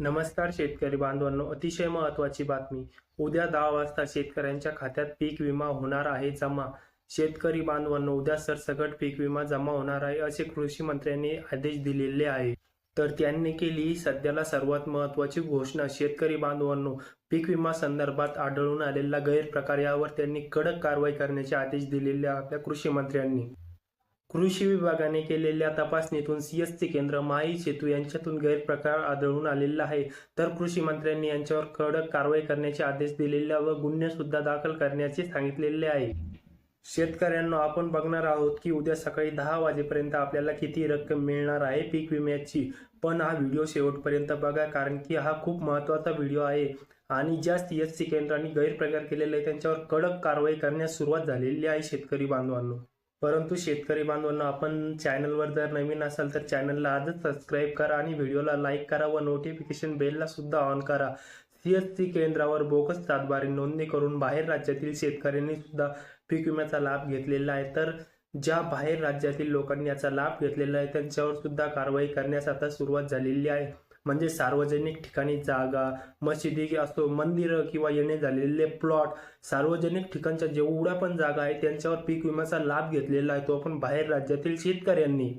नमस्कार शेतकरी बांधवांनो अतिशय महत्त्वाची बातमी. उद्या दहा वाजता शेतकऱ्यांच्या खात्यात पीक विमा होणार आहे जमा. शेतकरी बांधवांनो उद्या सरसकट पीक विमा जमा होणार आहे असे कृषी मंत्र्यांनी आदेश दिलेले आहे. तर त्यांनी केली ही सध्याला सर्वात महत्त्वाची घोषणा. शेतकरी बांधवांनो पीक विमा संदर्भात आढळून आलेला गैरप्रकार यावर त्यांनी कडक कारवाई करण्याचे आदेश दिलेले आपल्या कृषी मंत्र्यांनी. कृषी विभागाने केलेल्या तपासणीतून सीएससी केंद्र माई सेतू यांच्यातून गैरप्रकार आढळून आलेला आहे. तर कृषी मंत्र्यांनी यांच्यावर कडक कारवाई करण्याचे आदेश दिलेले व गुन्हे सुद्धा दाखल करण्याचे सांगितलेले आहे. शेतकऱ्यांना आपण बघणार आहोत की उद्या सकाळी दहा वाजेपर्यंत आपल्याला किती रक्कम मिळणार आहे पीक विम्याची. पण हा व्हिडिओ शेवटपर्यंत बघा कारण की हा खूप महत्त्वाचा व्हिडिओ आहे आणि ज्या सी एच सी केंद्रांनी गैरप्रकार केलेले आहे त्यांच्यावर कडक कारवाई करण्यास सुरुवात झालेली आहे शेतकरी बांधवांनो. परंतु शेतकरी बांधवांना आपण चॅनलवर जर नवीन असाल तर चॅनलला आजच सबस्क्राईब करा आणि व्हिडिओला लाईक करा व नोटिफिकेशन बेलला सुद्धा ऑन करा. सीएससी केंद्रावर बोगस सातबारी नोंदणी करून बाहेर राज्यातील शेतकऱ्यांनी सुद्धा पीक विम्याचा लाभ घेतलेला आहे. तर ज्या बाहेर राज्यातील लोकांनी याचा लाभ घेतलेला आहे त्यांच्यावर सुद्धा कारवाई करण्यास आता सुरुवात झालेली आहे. म्हणजे सार्वजनिक ठिकाणी जागा मशिदी असो मंदिरं किंवा येणे झालेले प्लॉट सार्वजनिक ठिकाणच्या जेवढ्या पण जागा आहेत त्यांच्यावर पीक विम्याचा लाभ घेतलेला आहे तो आपण बाहेर राज्यातील शेतकऱ्यांनी.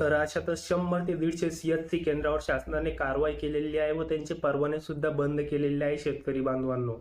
तर अशातच शंभर ते दीडशे सीएससी केंद्रावर शासनाने कारवाई केलेली आहे व त्यांचे परवाने सुद्धा बंद केलेले आहे शेतकरी बांधवांनो.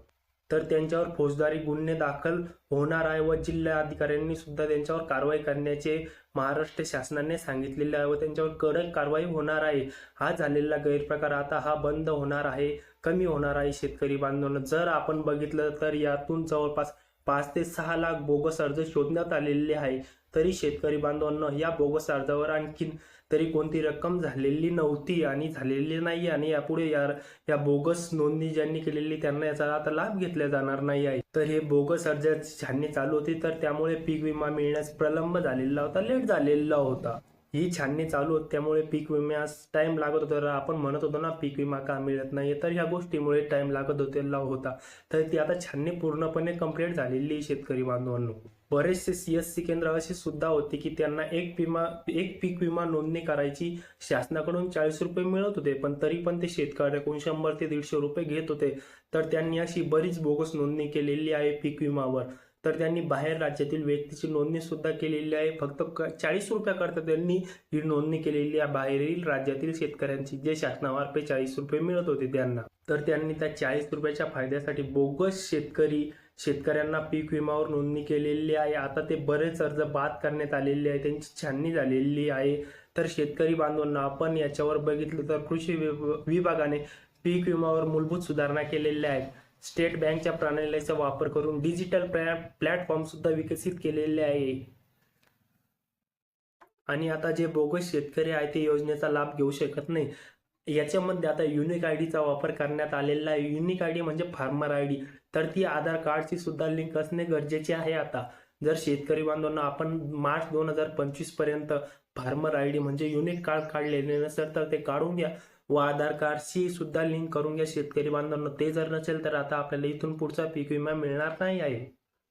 तर त्यांच्यावर फौजदारी गुन्हे दाखल होणार आहे व जिल्हा अधिकाऱ्यांनी सुद्धा त्यांच्यावर कारवाई करण्याचे महाराष्ट्र शासनाने सांगितलेले आहे व त्यांच्यावर कडक कारवाई होणार आहे. हा झालेला गैरप्रकार आता हा बंद होणार आहे कमी होणार आहे शेतकरी बांधवांना. जर आपण बघितलं तर यातून जवळपास पाच ते सहा लाख बोगस अर्ज शोधण्यात आलेले आहे. तरी शेतकरी बांधवांना या बोगस अर्जावर आणखीन तरी कोणती रक्कम झालेली नव्हती आणि झालेली नाही आणि यापुढे या या बोगस नोंदणी ज्यांनी केलेली त्यांना याचा आता लाभ घेतला जाणार नाही आहे. तर हे बोगस अर्जाची छाननी चालू होती तर त्यामुळे पीक विमा मिळण्यास प्रलंब झालेला होता लेट झालेला होता. ही छाननी चालू होती त्यामुळे पीक विम्यास टाइम लागत होता. तर आपण म्हणत होतो ना पीक विमा का मिळत नाही तर ह्या गोष्टीमुळे टाइम लागत होते होता. तर ती आता छाननी पूर्णपणे कंप्लीट झालेली आहे शेतकरी बांधवांनो. बरेचसे सी एस सी केंद्र असे सुद्धा होते की त्यांना एक विमा एक पीक विमा नोंदणी करायची शासनाकडून चाळीस रुपये मिळत होते पण तरी पण ते शेतकऱ्याकडून शंभर ते दीडशे रुपये घेत होते. तर त्यांनी अशी बरीच बोगस नोंदणी केलेली आहे पीक विमावर. तर त्यांनी बाहेर राज्यातील व्यक्तीची नोंदणी सुद्धा केलेली आहे. फक्त चाळीस रुपयाकरता त्यांनी ही नोंदणी केलेली आहे. बाहेरील राज्यातील शेतकऱ्यांची जे शासनामार्फे चाळीस रुपये मिळत होते त्यांना. तर त्यांनी त्या चाळीस रुपयाच्या फायद्यासाठी बोगस शेतकरी शेतकऱ्यांना पीक विमावर नोंदणी केलेली आहे. आता ते बरेच अर्ज बाद करण्यात आलेले आहे त्यांची छाननी झालेली आहे. तर शेतकरी बांधवांना आपण याच्यावर बघितलं तर कृषी विभागाने पीक विमावर मूलभूत सुधारणा केलेल्या आहेत. स्टेट बँकच्या प्रणालीचा वापर करून डिजिटल प्लॅटफॉर्म सुद्धा विकसित केलेले आहे. आणि आता जे बोगस शेतकरी आहे ते योजनेचा लाभ घेऊ शकत नाही. याच्यामध्ये आता युनिक आय डीचा वापर करण्यात आलेला आहे. युनिक आय डी म्हणजे फार्मर आय डी तर ती आधार कार्डची सुद्धा लिंक असणे गरजेचे आहे आता. जर शेतकरी बांधवांना आपण मार्च दोन हजार पंचवीसपर्यंत फार्मर आय डी म्हणजे युनिक कार्ड काढलेले नसेल तर ते काढून घ्या. व आधार कार्डशी सुद्धा लिंक करून घ्या शेतकरी बांधवांना. ते जर नसेल तर आता आपल्याला इथून पुढचा पीक विमा मिळणार नाही आहे.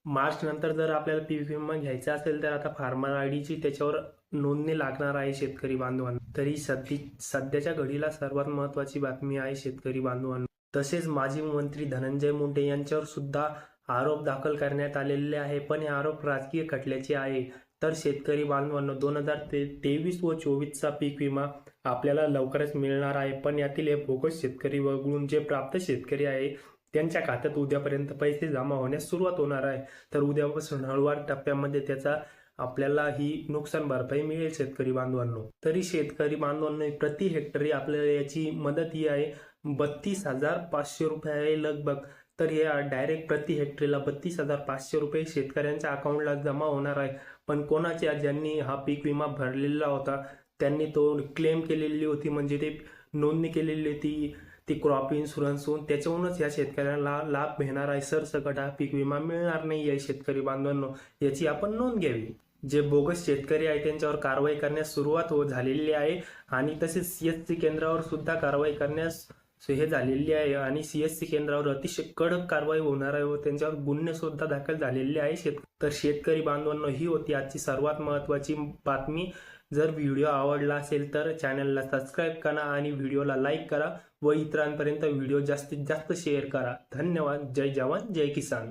मार्च नंतर जर आपल्याला पीक विमा घ्यायचा असेल तर आता फार्मर आय डीची त्याच्यावर नोंदणी लागणार आहे शेतकरी बांधवांना. तरी सध्या सध्याच्या घडीला सर्वात महत्वाची बातमी आहे शेतकरी बांधवांना. तसेच माजी मंत्री धनंजय मुंडे यांच्यावर सुद्धा आरोप दाखल करण्यात आलेले आहे. पण हे आरोप राजकीय खटल्याचे आहे. तर शेतकरी बांधवांना दोन हजार ते तेवीस व चोवीसचा पीक विमा आपल्याला लवकरच मिळणार आहे. पण यातील हे बोगस शेतकरी वगळून जे प्राप्त शेतकरी आहे त्यांच्या खात्यात उद्यापर्यंत पैसे जमा होण्यास सुरुवात होणार आहे. तर उद्यापासून हळूवार टप्प्यामध्ये त्याचा आपल्याला ही नुकसान भरपाई मिळेल शेतकरी बांधवांनो. तरी शेतकरी बांधवांनो प्रति हेक्टरी आपल्याला याची मदत ही आहे. बत्तीस हजार पाचशे रुपये आहे लगभग. तर या डायरेक्ट प्रति हेक्टरीला बत्तीस हजार पाचशे रुपये शेतकऱ्यांच्या अकाउंटला जमा होणार आहे. पण कोणाच्या ज्यांनी हा पीक विमा भरलेला होता त्यांनी तो क्लेम केलेली होती म्हणजे ते नोंदणी केलेली होती ती क्रॉप इन्शुरन्स होऊन त्याच्याहूनच या शेतकऱ्यांना लाभ मिळणार आहे. सरसकट हा पीक विमा मिळणार नाही आहे शेतकरी बांधवांनो. याची आपण नोंद घ्यावी. जे बोगस शेतकरी आहे त्यांच्यावर कारवाई करण्यास सुरुवात हो झालेली आहे आणि तसेच सीएससी केंद्रावर सुद्धा कारवाई करण्यास सो हे झालेली आहे आणि सी एस सी केंद्रावर अतिशय कडक कारवाई होणार आहे व त्यांच्यावर गुन्हे सुद्धा दाखल झालेले आहे. शेत तर शेतकरी बांधवांनो ही होती आजची सर्वात महत्वाची बातमी. जर व्हिडिओ आवडला असेल तर चॅनलला सबस्क्राईब करा आणि व्हिडिओला लाईक करा व इतरांपर्यंत व्हिडिओ जास्तीत जास्त शेअर करा. धन्यवाद. जय जवान. जय किसान.